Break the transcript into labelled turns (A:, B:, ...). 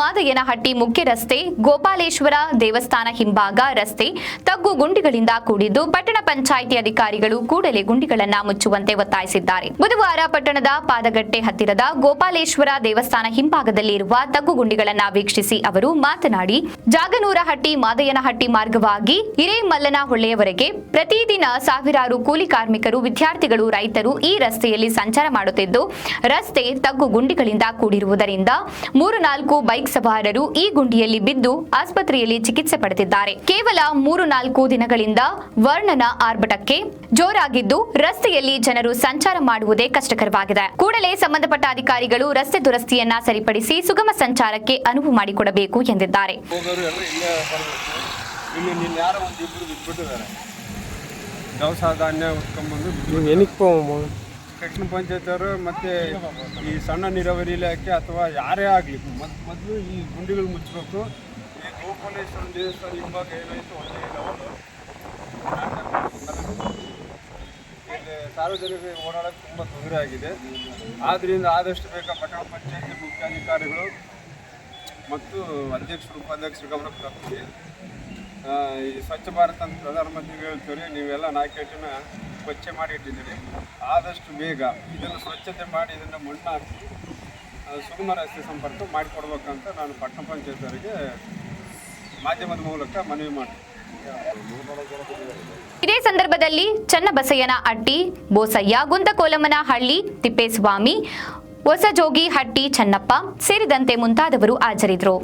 A: ಮಾದಯ್ಯನಹಟ್ಟಿ ಮುಖ್ಯ ರಸ್ತೆ, ಗೋಪಾಲೇಶ್ವರ ದೇವಸ್ಥಾನ ಹಿಂಭಾಗ ರಸ್ತೆ, ತಗ್ಗು ಗುಂಡಿಗಳಿಂದ ಕೂಡಿದ್ದು ಪಟ್ಟಣ ಪಂಚಾಯಿತಿ ಅಧಿಕಾರಿಗಳು ಕೂಡಲೇ ಗುಂಡಿಗಳನ್ನು ಮುಚ್ಚುವಂತೆ ಒತ್ತಾಯಿಸಿದ್ದಾರೆ. ಬುಧವಾರ ಪಟ್ಟಣದ ಪಾದಗಟ್ಟೆ ಹತ್ತಿರದ ಗೋಪಾಲೇಶ್ವರ ದೇವಸ್ಥಾನ ಹಿಂಭಾಗದಲ್ಲಿ ಇರುವ ತಗ್ಗು ಗುಂಡಿಗಳನ್ನು ವೀಕ್ಷಿಸಿ ಅವರು ಮಾತನಾಡಿ, ಜಾಗನೂರಹಟ್ಟಿ, ಮಾದಯ್ಯನಹಟ್ಟಿ ಮಾರ್ಗವಾಗಿ ಹಿರೇಮಲ್ಲನ ಹೊಳ್ಳೆಯವರೆಗೆ ಪ್ರತಿದಿನ ಸಾವಿರಾರು ಕೂಲಿ ಕಾರ್ಮಿಕರು, ವಿದ್ಯಾರ್ಥಿಗಳು, ರೈತರು ಈ ರಸ್ತೆಯಲ್ಲಿ ಸಂಚಾರ ಮಾಡುತ್ತಿದ್ದು, ರಸ್ತೆ ತಗ್ಗು ಗುಂಡಿಗಳಿಂದ ಕೂಡಿರುವುದರಿಂದ ಮೂರು ನಾಲ್ಕು ಬೈಕ್ ಸವಾರರು ಈ ಗುಂಡಿಯಲ್ಲಿ ಬಿದ್ದು ಆಸ್ಪತ್ರೆಯಲ್ಲಿ ಚಿಕಿತ್ಸೆ ಪಡೆದಿದ್ದಾರೆ. ಕೇವಲ ಮೂರು ನಾಲ್ಕು ದಿನಗಳಿಂದ ವರ್ಣನ ಆರ್ಭಟಕ್ಕೆ ಜೋರಾಗಿದ್ದು ರಸ್ತೆಯಲ್ಲಿ ಜನರು ಸಂಚಾರ ಮಾಡುವುದೇ ಕಷ್ಟಕರವಾಗಿದೆ. ಕೂಡಲೇ ಸಂಬಂಧಪಟ್ಟ ಅಧಿಕಾರಿಗಳು ರಸ್ತೆ ದುರಸ್ತಿಯನ್ನ ಸರಿಪಡಿಸಿ ಸುಗಮ ಸಂಚಾರಕ್ಕೆ ಅನುವು ಮಾಡಿಕೊಡಬೇಕು ಎಂದಿದ್ದಾರೆ.
B: ಇಲ್ಲೇ ಕೃಷ್ಣ ಪಂಚಾಯತ್ ಅವರು ಮತ್ತು ಈ ಸಣ್ಣ ನೀರಾವರಿ ಇಲಾಖೆ ಅಥವಾ ಯಾರೇ ಆಗಲಿ ಮೊದಲು ಈ ಗುಂಡಿಗಳು ಮುಚ್ಚಬೇಕು ಈ ಗೋಪಾಲೇಶ್ವರ ದೇವಸ್ಥಾನ ಹಿಂಭಾಗ ಏನಾಯಿತು ಒಂದೇ ಇಲ್ಲಿ ಸಾರ್ವಜನಿಕರಿಗೆ ಓಡಾಡೋಕ್ಕೆ ತುಂಬ ತೊಂದರೆ ಆಗಿದೆ. ಆದ್ದರಿಂದ ಆದಷ್ಟು ಬೇಗ ಪಟ್ಟಣ ಪಂಚಾಯತಿ ಮುಖ್ಯಾಧಿಕಾರಿಗಳು ಮತ್ತು ಅಧ್ಯಕ್ಷರು ಉಪಾಧ್ಯಕ್ಷರು ಗಮನಕ್ಕೆ ತರ್ತೀವಿ. ಆ, ಈ ಸ್ವಚ್ಛ ಭಾರತ ಅಂತ ಪ್ರಧಾನಮಂತ್ರಿಗಳು ಹೇಳ್ತೀವಿ ನೀವೆಲ್ಲ ನಾಲ್ಕೇಟಿನ ಸ್ವಚ್ಛ ಮಾಡಿ ಇಟ್ಟಿದ್ದೀರಿ ಆದಷ್ಟು ಬೇಗ ಇದನ್ನು ಸ್ವಚ್ಛತೆ ಮಾಡಿ ಇದನ್ನು ಮಣ್ಣು ಹಾಕಿ ಸುಗಮ ರಸ್ತೆ ಸಂಪರ್ಕ ಮಾಡಿಕೊಡ್ಬೇಕಂತ ನಾನು ಪಟ್ಟಣ ಪಂಚಾಯತ್ ಅವರಿಗೆ ಮಾಧ್ಯಮದ ಮೂಲಕ ಮನವಿ ಮಾಡಿ
A: ಇದೇ ಸಂದರ್ಭದಲ್ಲಿ ಚನ್ನಬಸಯ್ಯನ ಅಡ್ಡಿ, ಬೋಸಯ್ಯ ಗುಂತಕೋಲಮ್ಮನ ಹಳ್ಳಿ ತಿಪ್ಪೇಸ್ವಾಮಿ ಹೊಸಜೋಗಿ ಹಟ್ಟಿ ಚನ್ನಪ್ಪ ಸೇರಿದಂತೆ ಮುಂತಾದವರು ಹಾಜರಿದ್ದರು.